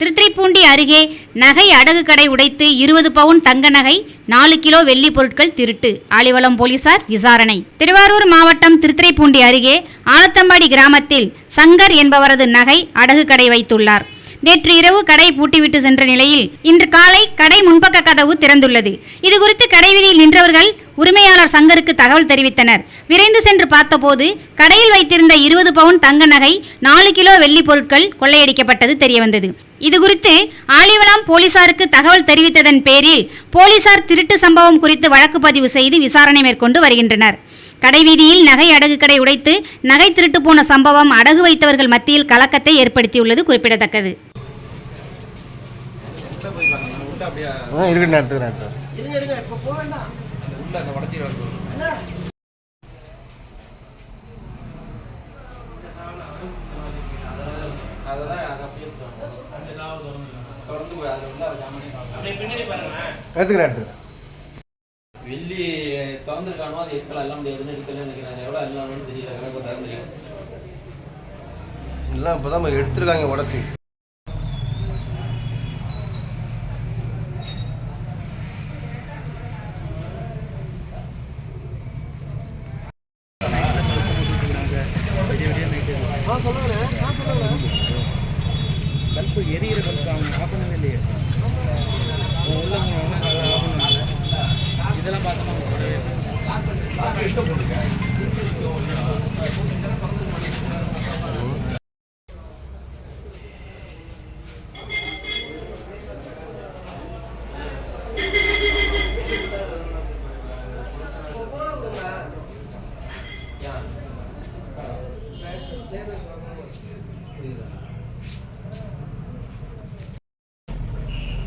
திருத்துறைப்பூண்டி அருகே நகை அடகு கடை உடைத்து இருபது பவுன் தங்க நகை நாலு கிலோ வெள்ளி பொருட்கள் திருட்டு. ஆலிவளம் போலீசார் விசாரணை. திருவாரூர் மாவட்டம் திருத்துறைப்பூண்டி அருகே ஆலத்தம்பாடி கிராமத்தில் சங்கர் என்பவரது நகை அடகு கடை வைத்துள்ளார். நேற்று இரவு கடை பூட்டிவிட்டு சென்ற நிலையில் இன்று காலை கடை முன்பக்க கதவு திறந்துள்ளது. இதுகுறித்து கடை வீதியில் நின்றவர்கள் உரிமையாளர் சங்கருக்கு தகவல் தெரிவித்தனர். விரைந்து சென்று பார்த்தபோது கடையில் வைத்திருந்த இருபது பவுன் தங்க நகை நாலு கிலோ வெள்ளி பொருட்கள் கொள்ளையடிக்கப்பட்டது தெரியவந்தது. இதுகுறித்து ஆலிவலாம் போலீசாருக்கு தகவல் தெரிவித்ததன் பேரில் போலீசார் திருட்டு சம்பவம் குறித்து வழக்கு பதிவு செய்து விசாரணை மேற்கொண்டு வருகின்றனர். கடைவீதியில் நகை அடகு கடை உடைத்து நகை திருட்டு போன சம்பவம் அடகு வைத்தவர்கள் மத்தியில் கலக்கத்தை ஏற்படுத்தியுள்ளது குறிப்பிடத்தக்கது. ஆ இருக்கட்டும் நான் எடுத்துக்கிறேன் எடுத்துக்கிறேன். எடுத்துக்கிறேன் எடுத்துக்கிறேன். வெள்ளி திறந்துருக்கானோ அது எடுக்கலாம் எல்லாம் முடியாதுன்னு எடுக்கலன்னு நினைக்கிறாங்க. எவ்வளோ எல்லாம் தெரியல. கணக்கு திறந்துருக்கேன் எல்லாம் இப்போ தான் எடுத்துருக்காங்க உடச்சி பல்பு எரியிற பல்பு அவங்க ஆஃப் பண்ணவே இல்லையே உள்ள இதெல்லாம் பார்த்தோம்னா புரியுதா